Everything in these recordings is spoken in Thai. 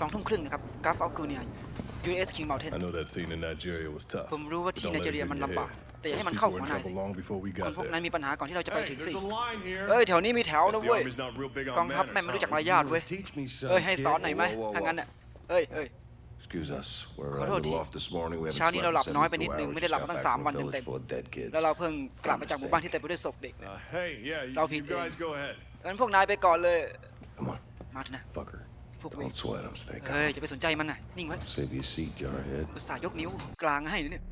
สองทุ่มครึ่งนะครับกราฟอัลกูเนีย US King Mountain I know that scene in Nigeria was tough. ผมรู้ว่า but ที่ don't ไน let จี it เรีย get มัน in your ลำบาก head. แต่อย่าให้ Those มันเข้า people หั were ว in นายสิ trouble long before we คน got พวก there. นั้นมีปัญหาก่อนที่เราจะไปถึง Hey, สิ there's a line here. เอ้ย แถวนี้มีแถวนะ Guess the เว้ย army's not real big กอ on งทัพ manners, แม่งไม่รู้จัก huh? มารยาทเว้ย Teach me some. เอ้ย ให้สอน kid. หน่อยไหม Whoa, whoa, ถ้า whoa. งั้นน่ะเอ้ยเอ้ย Excuse us. We're Khổ a lỗi little chị. off this morning. We haven't เช้านี้เราหลับ slept in น้อยไป72นิดนึง hours. ไม่ได้หลับ Just มาตั้ง got สาม back วัน from a เต็ม village full of dead ๆ kids. แล้วเราเพิ่งกลับมาจากหมู่บ้านที่เต็มไปด้วยศพเด็ก Uh, hey, yeah, you, Đâu thì you guys go ahead. งั้นพวกนายไปก่อนเลย Come on, มาเถอะนะ fucker. พวกเวร Don't sweat them. Stay เฮ้ย calm. จะไปสนใจมันน่ะ นิ่งไว้ Save you a seat, jarhead. อุตส่าห์ยกนิ้วกลางให้นะเนี่ย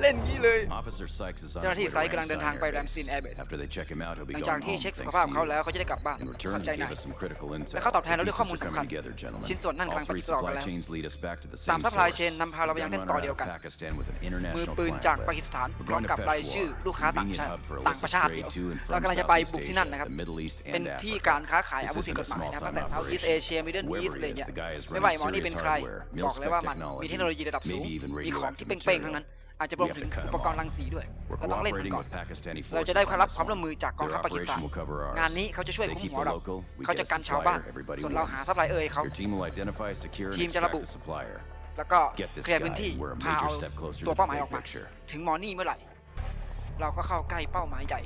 เล่นงี้เลย Officer Sykes is on เจ้าห his น้าที่ way ไซค์ to กำลังเดินทาง Ramstein ไป Air แรมสติน Base. แอร์เบส After they check him out, he'll ห be ลังจาก going ที่ home เช็คสุข thanks ภาพ to เขา you. แล้วเขาจะได้กลับบ้าน In ข return, อบใจ he นาย gave us some critical intel. และเขาตอบแทนเราด้วย The ข้อมูล pieces are สำคัญ coming together, ชิ้น gentlemen. ส่วนนั่น All กำลังปฏิ three ติดต่อกัน supply แล้ว chains lead us back to the สาม same supply source. chain นำพาเราไปยัง Gun เส้นต่อ runner เดียว out กัน of Pakistan with an มือ international ปืน client จาก list. ปากีสถาน We're พร้อม going กับ to รายชื่อ Peshawar, ลูกค้าต่าง convenient ชาติ hub for ต่าง illicit ประชาติ trade to and เรา from กำลังจะไป Southeast บุกที่นั่น Asia, นะครับ the Middle East เป็น and ที่ Africa. การค้าขาย This อาวุธผิด isn't ก a ฎหมายนะ small-time ตั้งแต่ Southeast operation. Asia Middle East Whoever อะไร he is, เงี้ย the guy is ไม่ว่า running หมอนี่เป็น serious ใคร hardware, บอกเลยว่ามัน mil-spec มีเทคโนโลยีระดับสูง maybe even มีของ radioactive ที่เป้งๆทั้ง material. นั้น อาจจะรวมถึง We have to cut อุ them ปกรณ์ off. รังสีด้วย We're ก็ต้องเล่นมัน cooperating ก่อน with Pakistani เรา forces จะได้ on รับ this ความร่วม one. มือจากกอง Their ทัพปากีสถาน operation will cover ours. งานนี้เขาจะช่วย They คุ้ม keep หัว the เรา local, we เขา get จะ a กันชาวบ้าน supplier, everybody ส่วนเราหา wins. ซัพพลายเออร์ให้เขา Your team will identify, secure, and Team จะระบุ extract the supplier. แล้วก็ Get this เคลียร์พื้น guy ที่ and we're a พา major เอา step closer ตัว to เป้า the หมาย big ออกมา picture. ถึงมอนี่เมื่อไหร่ เราก็เข้าใกล้เป้าหมายใหญ่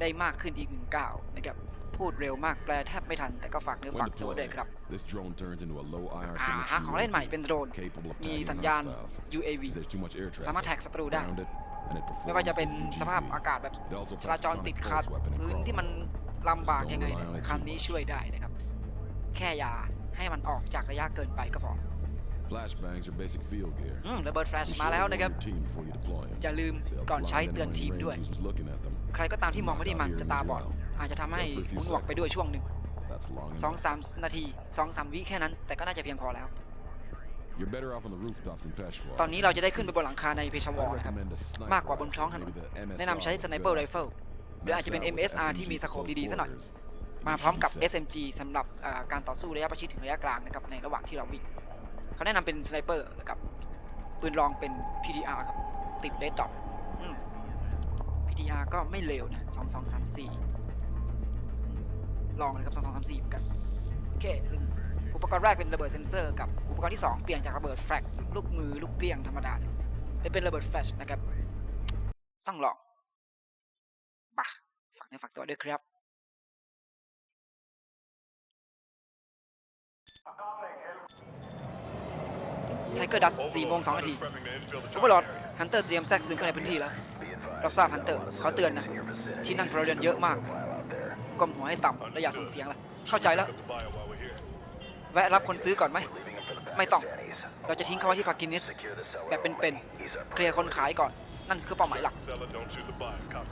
ได้มากขึ้นอีกหนึ่งก้าวนะครับพูดเร็วมากแปลแทบไม่ทันแต่ก็ฝากเนื้อ When ฝากตัวด้วย deployed, ครับ this drone turns into a low IR อ่า signature หาของเล่นใหม่ UAV เป็นโดรน capable of มี tagging สัญญาณ hostiles. UAV There's too much air สามารถแท็ก traffic ศัตรูได้ around it, and it ไม่ว่าจะ performs เป็น as a สภาพ UGV. อากาศแบบ It also จรา packs จร sonic ติด pulse ขัด weapon and พื้นที่ crawler. มันลำบากยังไง Don't เนี่ย rely on it คัน too นี้ much. ช่วยได้นะครับ แค่อย่าให้มันออกจากระยะเกินไปก็พอ Flashbangs are basic field gear. อืมระเบิดแฟลช Be มา sure แล้ว to นะ warn ครับ your team before you deploy 'em. อย่าลืม They'll ก่อน blind ใช้เตือน anyone ทีม in ด้วย range who's looking at them. ใครก็ตามที่มองไม่ได้มันจะตาบอด อาจจะทำให้หูหนวกไปด้วยช่วงหนึ่ง That's long สอง enough. สามนาทีสองสามวิแค่นั้น แต่ก็น่าจะเพียงพอแล้ว You're better off on the rooftops in Peshawar. ตอนนี้เราจะได้ขึ้นไปบนหลังคาในเพชาวอ I'd นะครับ recommend a sniper มากกว่าบนท้องถนน maybe the MSR แนะนำใช้ with สไน good เปอร์ไร optics. เฟิลหรืออาจจะเป็น Match that with MSR SMG ที่มีสโคป close ดี ๆซะหน่อย quarters. มาพร้อมกับ Maybe set. SMG สำหรับอ่าการต่อสู้ระยะประชิดถึงระยะกลางนะครับในระหว่างที่เราวิ่ง เขาแนะนำเป็นสไนเปอร์นะครับปืนรองเป็น PDR ครับ ติดเลดดอท PDR ก็ไม่เลวนะ 2 2 3 4 ลองเลยครับ 2 2 3 4เหมือนกัน โอเค อุปกรณ์แรกเป็นระเบิดเซนเซอร์กับ อุปกรณ์ที่ 2 เปลี่ยนจากระเบิดแฟลชลูกมือลูกเกลี้ยงธรรมดาเนี่ยไปเป็นระเบิดแฟลชนะครับ ต้องลองปะฝากเนื้อฝากตัวด้วยครับ ไทเกอร์ดัส4โมง2นาทีโอเวอร์ลอดฮันเตอร์เตรียมแทรกซึมเข้าในพื้นที่แล้วเราทราบฮันเตอร์เขาเตือนนะ ที่นั่นพลเรือนเยอะมากก้มหัวให้ต่ำและอย่าส่งเสียงละเข้าใจแล้วแวะรับคนซื้อก่อนไหม ไม่ต้อง เราจะทิ้งเขาไว้ที่พากินิส แบบเป็นๆเคลียร์คนขายก่อน นั่นคือเป้าหมายหลัก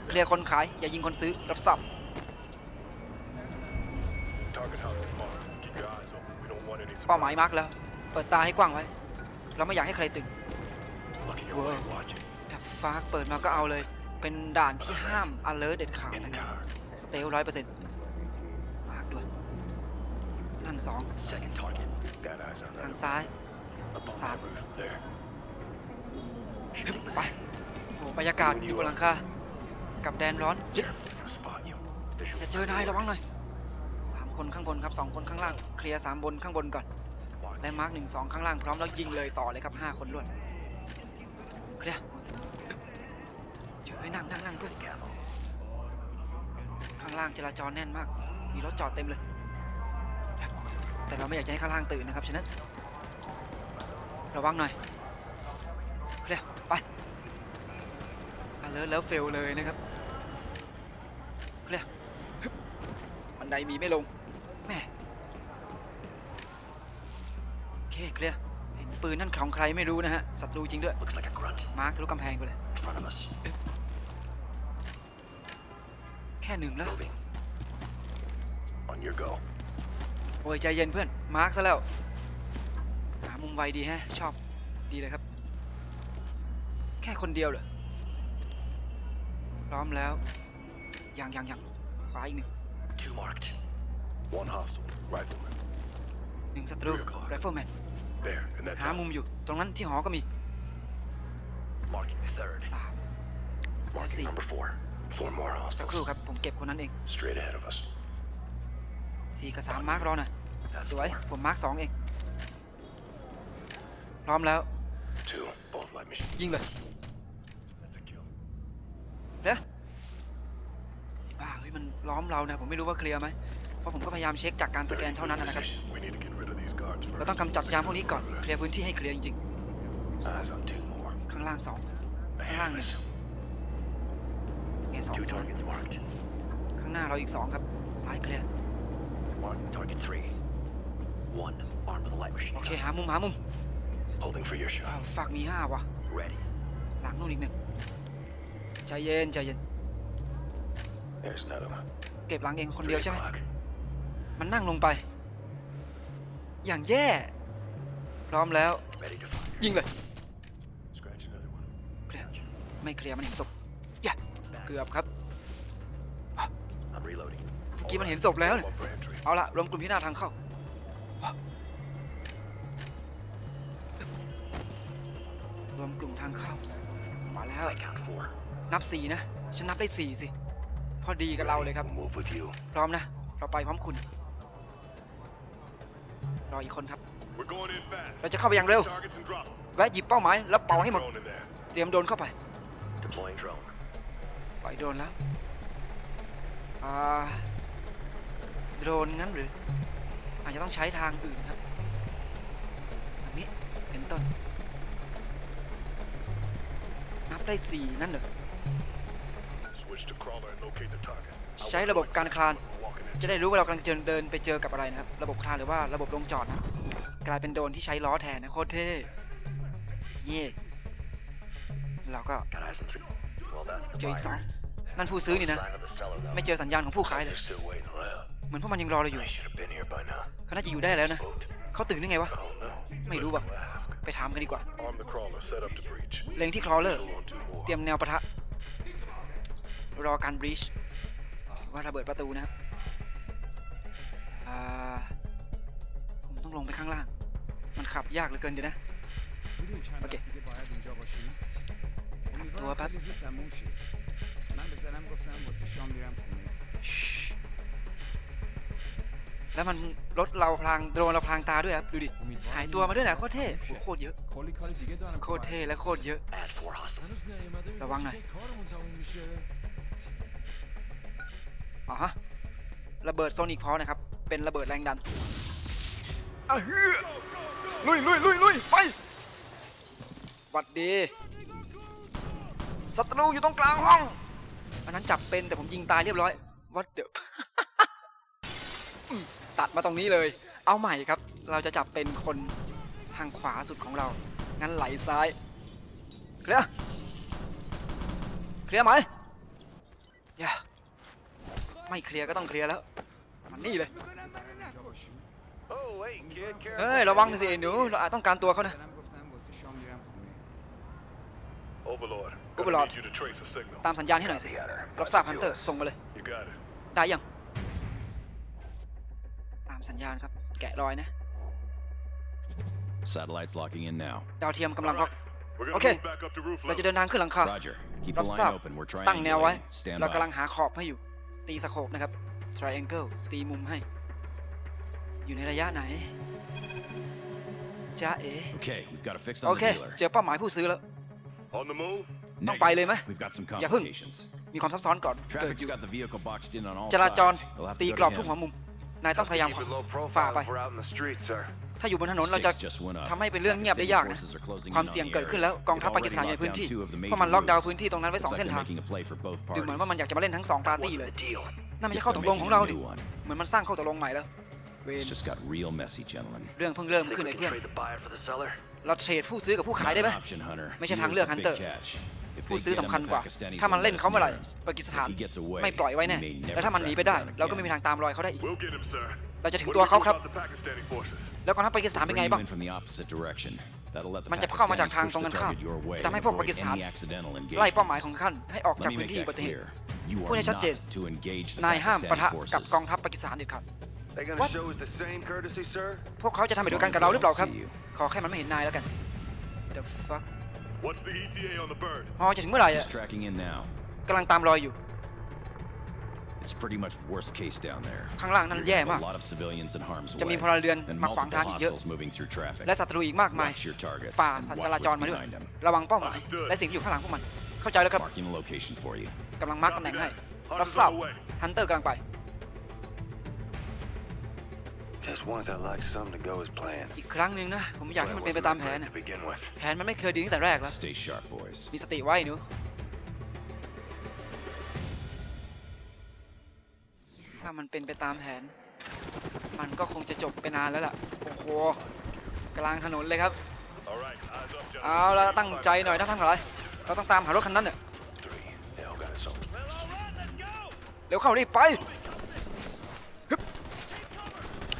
เคลียร์คนขาย อย่ายิงคนซื้อ รับทราบเป้าหมายมาร์กแล้ว เปิดตาให้กว้างไว้ เราไม่อยากให้ใครตึง Look at your way. Watch it. ถ้าฟากเปิดมาก็เอาเลย เป็นด่านที่ห้าม alert เด็ดขาดนะครับสเตลร้อยเปอร์เซ็นต์มากด้วยนั่นสอง Second target. Got eyes on ทาง that. ซ้าย Up on Stop. that roof. There. ฮึบไปโอ้บรรยากาศอยู่บนหลังคากับแดนร้อนยึด They'll spot you. Visual จะเจอนายระวังหน่อยสามคนข้างบนครับสองคนข้างล่าง เคลียร์สามบนข้างบนก่อน Watch. และมาร์กหนึ่งสองข้างล่างพร้อมแล้วยิงเลยต่อเลยครับห้าคนรวดเคลียร์เจอให้นั่งนั่งนั่งเพื่อนข้างล่างจราจรแน่นมาก มีรถจอดเต็มเลย แต่เราไม่อยากจะให้ข้างล่างตื่นนะครับฉะนั้น ระวังหน่อยเคลียร์ไปอันเลิศแล้วเฟลเลยนะครับเคลียร์บันไดมีไม่ลง แม่ โอ เคเคลียร์เห็นปืนนั่นของใครไม่รู้นะฮะศัตรูจริงด้วย Looks like a grunt มาร์คทะลุกำแพงไปเลย in front of us. แค่หนึ่งแล้ว Moving. On your go. โอ้ยใจเย็นเพื่อน มาร์คซะแล้ว หามุมไวดีแฮะ ชอบดีเลยครับ แค่คนเดียวเหรอพร้อมแล้ว ยังยังยังขวาอีกหนึ่ง Two marked. One hostile. Rifleman. หนึ่งศัตรูไรเฟิลแมน There. In that หา town. มุมอยู่ ตรงนั้นที่หอก็มี Marking the third. สาม Marking see. number four. Four more สักครู่ hostiles. ครับ ผมเก็บคนนั้นเอง Straight ahead of us. สี่กับสามมาร์ครอหน่อยสวยผมมาร์คสองเอง พร้อมแล้ว Two, both light machine. ยิงเลย That's a kill. เด้อไอ้บ้าเฮ้ยมันล้อมเรานะผมไม่รู้ว่าเคลียร์ไหมเพราะผมก็พยายามเช็คจากการสแกนเท่านั้นนะครับ We need to get เรา first. ต้องกำจัดยามพวกนี้ก่อน เคลียร์พื้นที่ให้เคลียร์จริงๆสอง Eyes on two more. ข้างล่างสอง A ข้างล่างหนึ่ง handless. เอสอง Two ตรงนั้น targets marked. ข้างหน้าเราอีกสองครับ ซ้ายเคลียร์ Mark target three. One armed with a light machine โอเค gun. หามุม หามุม Holding for your อ้าว shot. ฝากมีห้าว่ะ Ready. หลังนู่นอีกหนึ่งใจเย็นใจเย็น There's another one. เก็บหลังเองคน Three เดียวใช่ไหม o'clock. มันนั่งลงไป อย่างแย่ พร้อมแล้ว ยิงเลยเคลียร์ไม่เคลียร์มันเห็นศพอย่าเกือบครับเมื่อกี้มันเห็นศพแล้วเนี่ยเอาละรวมกลุ่มที่หน้าทางเข้ารวมกลุ่มทางเข้า มาแล้วนับสี่นะ ฉันนับได้สี่สิ พอดีกับเราเลยครับ พร้อมนะ เราไปพร้อมคุณ รออีกคนครับ We're going in fast. เราจะเข้าไปอย่างเร็ว Targets and drop. แวะหยิบเป้าหมายแล้วเป่าให้หมด Drone in there. เตรียมโดรนเข้าไป Deploying drone. ปล่อยโดรนแล้ว อ่า โดรนงั้นหรือ อาจจะต้องใช้ทางอื่นครับแบบนี้เป็นต้น นับได้สี่งั้นเหรอ ใช้ระบบการคลาน จะได้รู้ว่าเรากำลังจะเดินไปเจอกับอะไรนะครับ ระบบคลานหรือว่าระบบลงจอดนะกลายเป็นโดรนที่ใช้ล้อแทนนะโคตรเท่เย่เราก็เจออีกสองนั่นผู้ซื้อนี่นะ ไม่เจอสัญญาณของผู้ขายเลย เหมือนพวกมันยังรอเราอยู่เขาน่าจะอยู่ได้แล้วนะเขาตื่นได้ไงวะ ไม่รู้ว่ะไปถามกันดีกว่า เล็งที่คลอเลอร์ เตรียมแนวปะทะ รอการบรีช ว่าระเบิดประตูนะครับผมต้องลงไปข้างล่าง มันขับยากเหลือเกินเดีนะโอเคตัวแป๊บแล้วมันรถเราพลางโดนเราพลางตาด้วยครับดูดิหายตัวมาด้วยนะโคตรเท่โคตรเยอะโคตรเท่และโคตรเยอะระวังหน่อย อ๋อฮะระเบิดโซนิกพอนะครับ เป็นระเบิดแรงดันอะเฮือลุยลุยลุยลุยไปหวัดดีศัตรูอยู่ตรงกลางห้อง อันนั้นจับเป็นแต่ผมยิงตายเรียบร้อยวัดเดอตัดมาตรงนี้เลย เอาใหม่ครับ เราจะจับเป็นคนทางขวาสุดของเรา งั้นไหลซ้าย เคลียร์ เคลียร์ไหมอย่า ไม่เคลียร์ก็ต้องเคลียร์แล้ว มันนี่เลย เฮ้ย ระวังสิไอ้หนู เราอาจต้องการตัวเขานะ Overlord, Overlord. ตามสัญญาณให้หน่อยสิ รับทราบฮันเตอร์ ส่งมาเลยได้ยัง ตามสัญญาณครับ แกะรอยนะ Satellites locking in now. ดาวเทียมกำลังพัก We're คเราจะเดินทางขึ้นหลังคารับทราบตั้งแนวไว้เรากำลังหาขอบให้อยู่ ตีสโคปนะครับ triangle ตีมุมให้ อยู่ในระยะไหนจ้าเอ๋ Okay, we've got it fixed โอ on เค the dealer. เจอเป้าหมายผู้ซื้อแล้ว On the move. ต้องไปเลยไหม We've got some อย่าเพิ่ง complications. มีความซับซ้อนก่อนเกิดอ Traffic's ยู่ got the vehicle boxed in on all จราจร sides. We'll have ตี to กรอบ go ทุก to หัว him. มุม นายต้องพยายาม Keep it low ฝ่า profile ไป if we're out in the street, sir. ถ้าอยู่บนถนนเราจะ Stakes just went up. ทำให้เป็นเรื่องเงียบได้ยากนะ Pakistani forces are closing ความ in on เสี่ยง the เกิดขึ้น area. แล้วกองทัพ They've ปากีสถานอยู่ใน already พื้น locked ที่ down two of the เพราะมัน major ล็อกดาวน์ routes. พื้นที่ตรงนั้นไว้สอง Looks เส้น like ทาง they're making a play for both ดูเหมือน parties. ว่ามันอยากจะมาเล่นทั้งสองปาร์ตี้เลย Deal. นั่นไม่ Guess ใช่ข้อ they're ตกลง making ของเรา a ดิ new one. เหมือนมันสร้างข้อตกลงใหม่แล้วเว It's ร just got real messy, gentlemen. เรื่องเพิ่งเริ่ม Think ขึ้น we ไอ้ can เพื่อน trade the buyer for the seller? เราเทรดผู้ซื้อกับผู้ขาย Not ได้ไหม an option, Hunter. ไม่ใช่ทาง Here's เลือก the big Hunter catch. If ผู้ they ซื้อ get him, สำคัญ the กว่า Pakistanis ถ้ามัน won't เล่น let us เขาเมื่อไหร่ near. ปากีสถาน If he gets away, ไม่ปล่อยไว้แน่ we may never แล้วถ้ามันหนี track ไป him ได้ down เราก็ไม่มี again. ทางตามรอยเขาได้อีก We'll get him, sir. เราจะถึง What ตัว do we เขา do ครับ about the Pakistani forces? แล้วกองทัพปากีสถาน Bring เป็นไง you บ้าง in from the opposite direction. That'll let the มันจะเข้ามาจาก Pakistanis ทาง push ตรง the กันข้าม target your way จะทำให้ and พวกปา avoid กีสถาน any accidental ไล่เป้าหมาย engagements. ของท่านให้ออกจาก Let me พื้น make ที่อุบั that ติเหตุ clear. You พูด are ให้ชัดเจน not to engage the นายห้ามปะทะ Pakistani กับ forces. กองทัพปากีสถานเด็ดขาด They gonna What? show us the same courtesy, sir? พวกเขาจะทำแบบเดียวกันกับเราหรือเปล่าครับ ขอแค่มันไม่เห็นนายแล้วกัน The fuck What's the ETA on the bird? ฮอจะถึงเมื่อไหร่อะ Just tracking in now. กำลังตามรอยอยู่ It's pretty much worst case down there. ข้างล่างนั้นแย่ You're gonna มาก have A lot of civilians in harm's จะมี way. พลเรือน and มาขวาง multiple ทางอีกเยอะ hostiles moving through traffic. และศัตรูอีกมากมาย Watch your targets ฝ่า and สัญ watch จราจร what's มาด้วย behind them. ระวังเป้าหมายและสิ่งที่อยู่ข้างหลังพวกมัน เข้าใจแล้วครับ Marking the location for you. กำลังมาร์กตำแหน่งให้ รับทราบฮันเตอร์กำลังไป Just once I'd like some to go as planned. อีกครั้งหนึ่งนะ ผมอยากให้มันเป็นไปตามแผนนะ To begin with. แผนมันไม่เคยดีตั้งแต่แรกแล้ว Stay sharp, boys. มีสติไว้หนูถ้ามันเป็นไปตามแผน มันก็คงจะจบไปนานแล้วล่ะ โอ้โห กลางถนนเลยครับเอาละตั้งใจหน่อยนะท่านทั้งหลายเราต้องตามหารถคันนั้นเนี่ย They all got us on. เร็วเข้ารีบไปฮึบ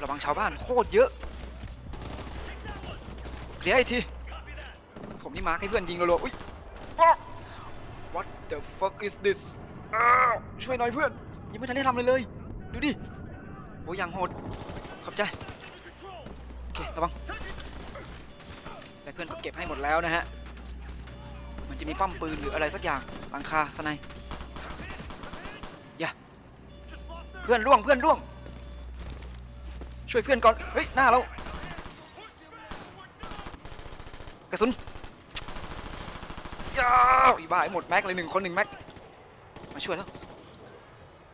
ระวังชาวบ้านโคตรเยอะเคลียร์อีกที ผมนี่มาร์คให้เพื่อนยิงรัวๆอุ้ย What the fuck is this ช่วยหน่อยเพื่อน ยังไม่ทันได้ทำเลยเลย ดูดิ โอ้ยยังโหด ขอบใจ โอเค ระวังและเพื่อนก็เก็บให้หมดแล้วนะฮะ มันจะมีป้อมปืนหรืออะไรสักอย่างหลังคาสไนอย่าเพื่อนร่วงเพื่อนร่วง ช่วยเพื่อนก่อน เฮ้ย หน้าเรา กระสุนยาวอีบ้าหมดแม็กเลยหนึ่งคนหนึ่งแม็ก มาช่วยแล้ว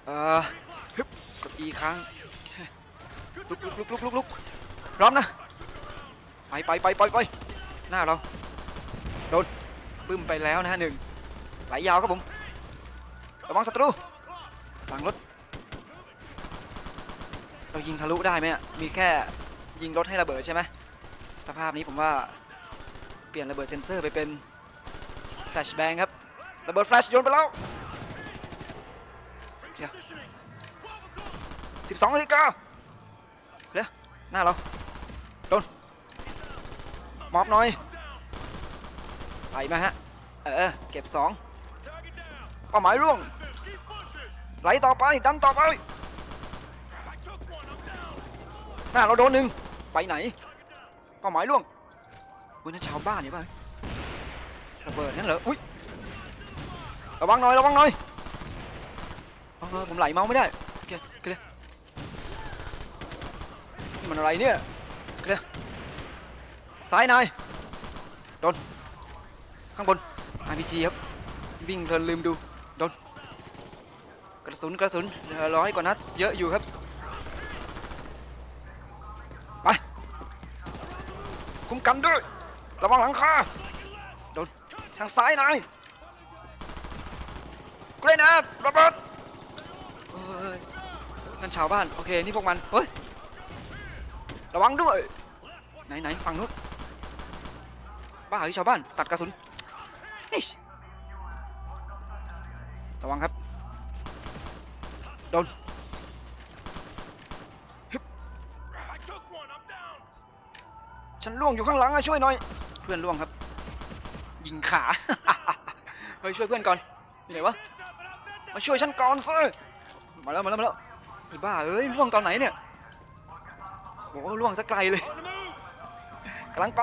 เอ่อฮึบกดอีค้างลุกลุกลุกลุกลุกลุกพร้อมนะ ไปไปไปไปไปหน้าเรา โดนปึ้มไปแล้วนะฮะหนึ่งไหลยาวครับผม ระวังศัตรูหลังรถ เรายิงทะลุได้ไหมมีแค่ยิงรถให้ระเบิดใช่ไหมสภาพนี้ผมว่าเปลี่ยนระเบิดเซนเซอร์ไปเป็นแฟลชแบงครับระเบิดแฟลชโยนไปแล้วเดี๋ยวสิบสองนาฬิกาเดี๋ยวหน้าเราโดนมอบหน่อยไปมาฮะเออเก็บสองเป้าหมายร่วงไหลต่อไปดันต่อไป หน้าเราโดนหนึ่งไปไหนเป้าหมายล่วงอุ้ยนั่นชาวบ้านเนี่ยป่ะระเบิดนั่นเหรออุ้ยระวังหน่อยระวังหน่อยเออผมไหลเมาไม่ได้โอเคโอเคเลยมันอะไรเนี่ยโอเคเลยซ้ายนายโดนข้างบน RPG ครับวิ่งเพลินลืมดูโดนกระสุนกระสุนร้อยกว่านัดเยอะอยู่ครับ ไป คุ้ม กันด้วย ระวังหลังคาโดนทางซ้ายนายเกรเนดระเบิดเอ้ยนั่นชาวบ้าน โอเค นี่พวกมัน เฮ้ย ระวังด้วย ไหนไหนฝั่งนู้นบ้าเฮ้ยชาวบ้าน ตัดกระสุนระวังครับ โดน ฉันล่วงอยู่ข้างหลังอะช่วยหน่อย เพื่อนล่วงครับ ยิงขา เฮ้ยช่วยเพื่อนก่อนอยู่ไหนวะ มาช่วยฉันก่อนสิมาแล้วมาแล้วมาแล้วไอ้บ้าเอ้ยล่วงตอนไหนเนี่ยโหล่วงสักไกลเลยกำลังไป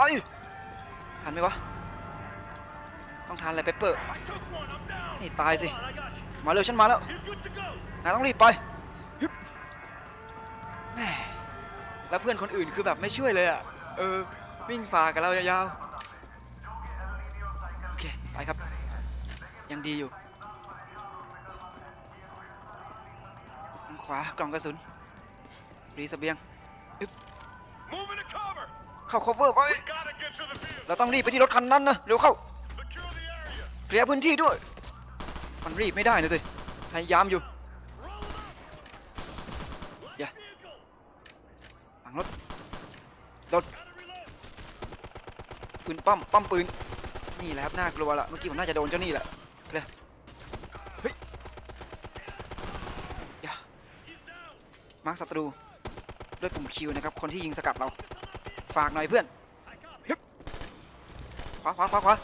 ทันไหมวะ ต้องทานอะไรเปปเปอร์นี่ตายสิ มาเร็วฉันมาแล้วนายต้องรีบไปฮึบแม่แล้วเพื่อนคนอื่นคือแบบไม่ช่วยเลยอะ เออ วิ่งฝ่ากับเรายาวๆโอเค ไปครับ ยังดีอยู่ทางขวากล่องกระสุน รีเสเบียงอึ๊บเข้า cover ไปเราต้องรีบไปที่รถคันนั้นนะ เร็วเข้าเคลียร์พื้นที่ด้วย มันรีบไม่ได้นะสิ พยายามอยู่อย่าหลังรถ โดน ปืนป้อมป้อมปืนนี่แหละครับน่ากลัวละเมื่อกี้ผมน่าจะโดนเจ้านี่แหละเลยเฮ้ยอย่ามาร์คศัตรูด้วยปุ่มคิวนะครับคนที่ยิงสกัดเรา ฝากหน่อยเพื่อนฮึบขวาขวาขวาขวา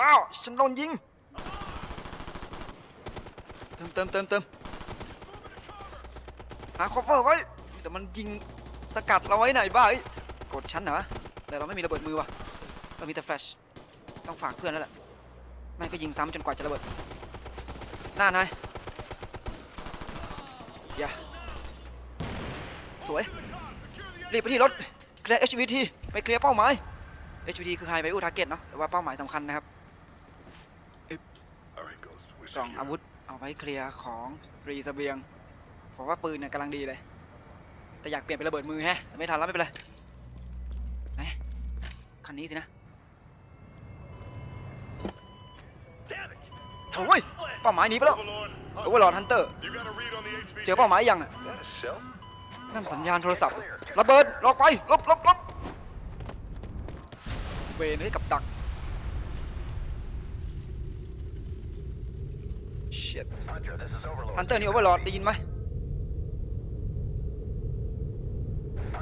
อ้าวฉันโดนยิงเติมเติมเติมเติมหาคอฟเวอร์ไว้ แต่มันยิงสกัดเราไว้ไหนบ้าเอ้ยกดชั้นเหรอแต่เราไม่มีระเบิดมือว่ะเรามีแต่แฟลชต้องฝากเพื่อนแล้วแหละแม่งก็ยิงซ้ำจนกว่าจะระเบิดหน้านายอย่าสวยรีบไปที่รถเคลียร์ HVT ไปเคลียร์เป้าหมาย HVT คือ High Value Target เนาะแต่ว่าเป้าหมายสำคัญนะครับ All right, Ghost. We กล่องอาวุธเอาไว้เคลียร์ของรีสเบียงผมว่าปืนเนี่ยกำลังดีเลย แต่อยากเปลี่ยนเป็นระเบิดมือแฮะไม่ทันแล้วไม่เป็นไรไหนคันนี้สินะโถ่ยเป้าหมายหนีไปแล้วโอเวอร์ลอดฮันเตอร์เจอเป้าหมายยังอะนั่นสัญญาณโทรศัพท์ระเบิดลอกไปลบลบลบเวนให้กับดักฮันเตอร์นี่โอเวอร์ลอดได้ยินไหม Hunter, this is Overlord.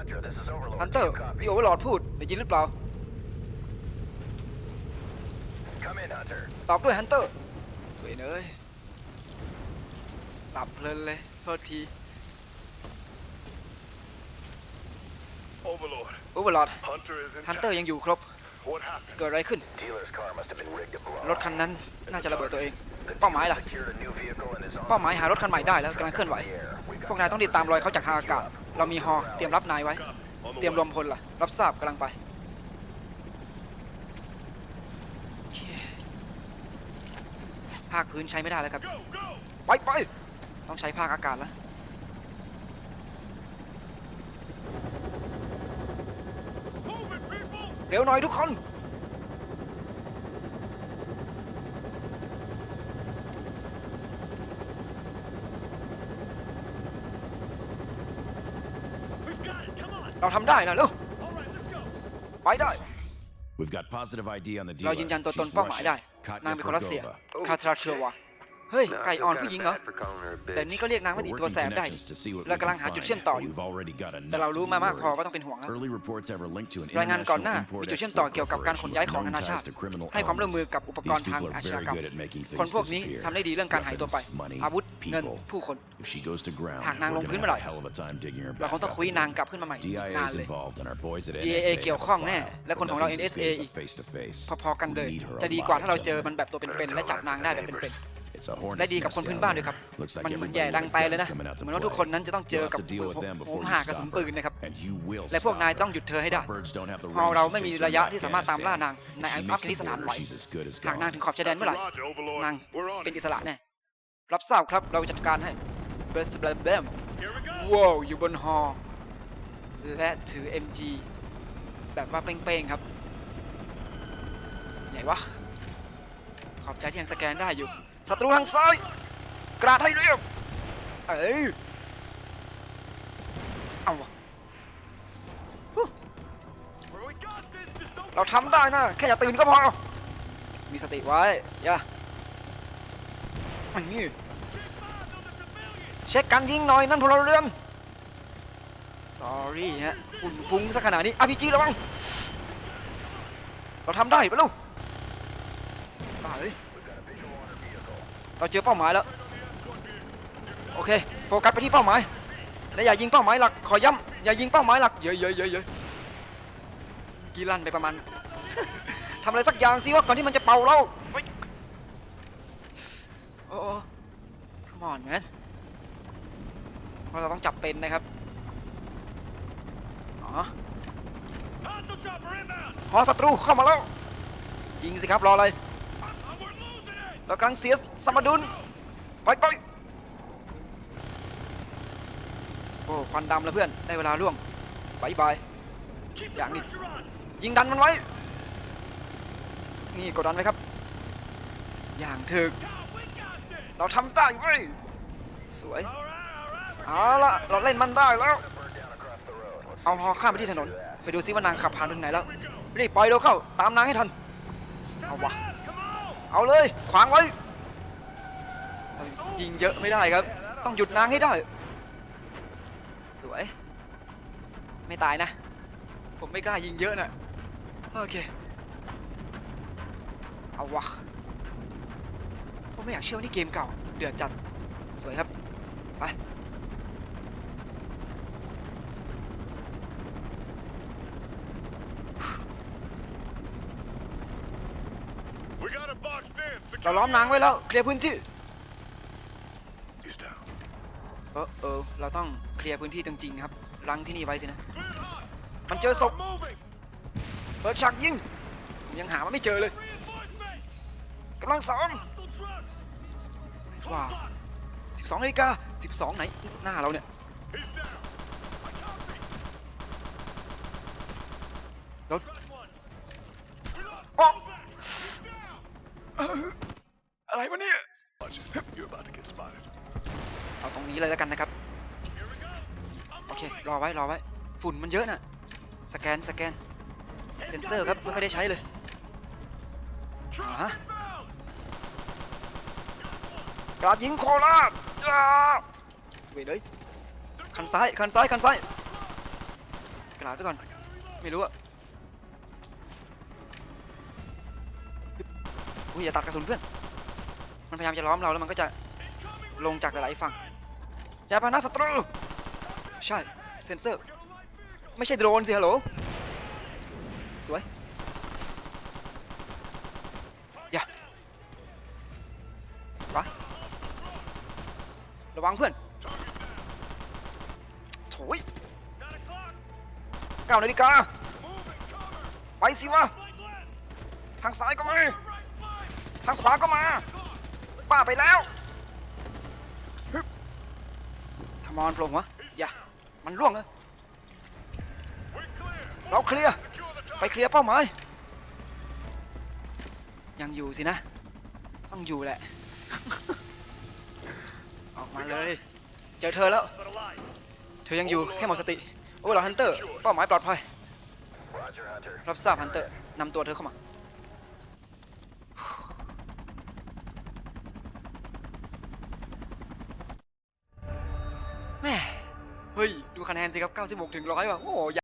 ฮันเตอร์นี่โอเวอร์ลอดพูดได้ยินหรือเปล่า Come in, Hunter. ตอบด้วยฮันเตอร์เว้ยเอ้ยหลับเพลินเลย โทษที Overlord. โอเวอร์ลอด Hunter is in ฮันเตอร์ยังอยู่ครบ What happened? เกิดอะไรขึ้น Dealer's car must have been rigged to blow. รถคันนั้นน่าจะระเบิดตัวเอง เป้าหมายล่ะ Secured a new vehicle and is on เป้าหมายหารถคันใหม่ได้แล้วกำลังเคลื่อนไหว พวกนายต้องติดตามรอยเขาจากทางอากาศ เรามีฮอเตรียมรับนายไว้ เตรียมรวมพลล่ะ รับทราบกำลังไป ภาคพื้นใช้ไม่ได้แล้วครับ Go, go! ไปไปต้องใช้ภาคอากาศแล้วเร็วหน่อยทุกคน We've got it, come on! เราทำได้นะเร็วไปได้ We've got positive ID on the เรา dealer. ยืนยันตัวตน She's เป้าหมายได้ Russian. นาง Katya เป็นคนรัสเซีย Prokova. คาทราเคลวา เฮ้ย Nah, I ไก่ feel อ่อน kinda ผู้หญิงเหรอ bad for calling her a bitch. แบบนี้ก็เรียกนางว่า We're ติดตัว working แสบได้ connections to see what เรา we กำลัง can หาจุด find, เชื่อมต่อ but อยู่ we've already got enough แต่เรา to รู้ be มามากพอ worried. ว่าต้องเป็นห่วงแล้ว Early reports have her linked to an รายงานก่อนหน้า international มี import จุดเชื่อมต่อ export เกี่ยวกับการขนย้ายของ corporation นานา with ชาติ known ties to criminal ให้ความร่วมมือ elements. กับอุปกรณ์ These ทาง people are อาชญา very กรรม good at making คน things พวกนี้ disappear. ทำได้ดีเรื่องการหายตัวไป Weapons, money, อาวุธ เงิน people. ผู้คน If she goes to ground, หากนางลง we're พื้น gonna เมื่อไหร่ have a hell of a time digging her เรา back คงต้อง up. คุยนางกลับขึ้นมาใหม่อีก DIA นาน is เลย involved and our boys at DIA NSA เกี่ยว have ข้อง a แน่ file. และคนของเรา Nothing's as NSA good as อี a ก face-to-face. พอๆกันเลย We need her จะดีกว่า alive, ถ้าเราเจอ gentlemen. มันแบบตัวเป็นๆ และจับนางได้แบบเป็น It's a hornet's ๆ และดีกับ nest คนพื้น down บ้านด้วย there. ครับ Looks like มันเหมือน everybody แย่ดัง with ไปเลย guns นะ coming out to เหมือนว่าทุก play. คนนั้นจะต้องเจอ We'll กับ have to deal with them โห before ม you หากระสุน stop ปื her. นนะครับ And you will และพวก stop นาย her. ต้องหยุดเธอให้ได้ Our birds don't have the ฮอ range เรา to ไม่มี chase her ระยะ in ที่สามารถตามล่านาง Afghanistan. ใน She อั makes ฟกานิส the ถานไหว border, she's as good as หากนาง gone. ถึงขอบชายแดนเมื่อไหร่ Roger, Overlord. นาง We're on เป็น it. อิสระแน่ รับทราบครับ เราจัดการให้เบสเบลเบม Here we go! ว้าวอยู่บนฮอ และถือ MG แบบว่าเป้งๆครับ ไหนวะ ขอบใจที่ยังสแกนได้อยู่ ศัตรูทางซ้าย กราดให้เรียบเอ้ยเอาเราทำได้นะ แค่อย่าตื่นก็พอ มีสติไว้ อย่าอันนี้เช็คการยิงหน่อยนั่นพลเรือน sorry ฮะ ฝุ่นฟุ้งสักขนาดนี้ RPG ระวัง เราทำได้ไปลูกตาย เราเจอเป้าหมายแล้ว โอเค โฟกัสไปที่เป้าหมาย และอย่ายิงเป้าหมายหลัก ขอย้ำอย่ายิงเป้าหมายหลัก เยอะเยอะเยอะเยอะกีลั่นไปประมาณ ทำอะไรสักอย่างสิว่าก่อนที่มันจะเป่าเราโอ้ come on man เพราะเราต้องจับเป็นนะครับ อ๋อ Hostile chopper inbound! หอศัตรูเข้ามาแล้ว ยิงสิครับรออะไร Uh, we're losing it! เรากำลังเสียสมดุลไปไปโอ้ควันดำแล้วเพื่อนได้เวลาล่วงบายบาย Keep the Yeah, I mean- pressure on! ยิงดันมันไว้ นี่กดดันไว้ครับ อย่างถึก เราทำได้เว้ยสวยเอาละเราเล่นมันได้แล้ว เอาฮอข้ามไปที่ถนน ไปดูซิว่านางขับผ่านตรงไหนแล้วรีบปล่อยเร็วเข้า ตามนางให้ทัน เอาวะ เอาเลย ขวางไว้ยยิงเยอะไม่ได้ครับ ต้องหยุดนางให้ได้ สวย ไม่ตายนะ ผมไม่กล้ายิงเยอะนะโอเค เอาวะผมไม่อยากเชื่อว่านี่เกมเก่า เดือดจัด สวยครับ ไป We got it boxed in. เราล้อมนางไว้แล้ว เคลียร์พื้นที่ เออเออเราต้องเคลียร์พื้นที่จริงๆนะครับรังที่นี่ไว้สินะ มันเจอศพเปิดฉากยิงยังหามันไม่เจอเลยกำลังสองว้าว12นาฬิกา12ไหนหน้าเราเนี่ยรถอ๊ะเอ่ออะไรวะเนี่ย You're about to get spotted. เอาตรง นี้เลยแล้วกันนะครับ โอเค รอไว้ รอไว้ ฝุ่นมันเยอะน่ะ สแกน สแกน เซ็นเซอร์ครับ ไม่ค่อยได้ใช้เลยอ่าฮะกราดยิงโคราชเว้ยเลยคันซ้าย คันซ้าย คันซ้าย กราดไปก่อน ไม่รู้อะอุ้ยอย่าตัดกระสุนเพื่อน มันพยายามจะล้อมเราแล้วมันก็จะลงจากหลายฝั่ง ยาพาหนะศัตรู ใช่ เซนเซอร์ ไม่ใช่โดรนสิฮัลโหล สวย อย่าวะระวังเพื่อนโถยเก้านาฬิกา ไปสิวะ ทางซ้ายก็มา ทางขวาก็มา ป้าไปแล้วทำ มอนโปร่งวะอย่ามันร่วงเลยเราเคลียร์ไปเคลียร์เป้าหมายยังอยู่สินะ ต้องอยู่แหละ ออกมาเลย เจอเธอแล้ว เธอยังอยู่แค่หมดสติ โอ้เราฮันเตอร์ เป้าหมายปลอดภัยรับทราบฮันเตอร์นำตัวเธอเข้ามา นนสิครับ 96 ถึง 100แบบโอ้โห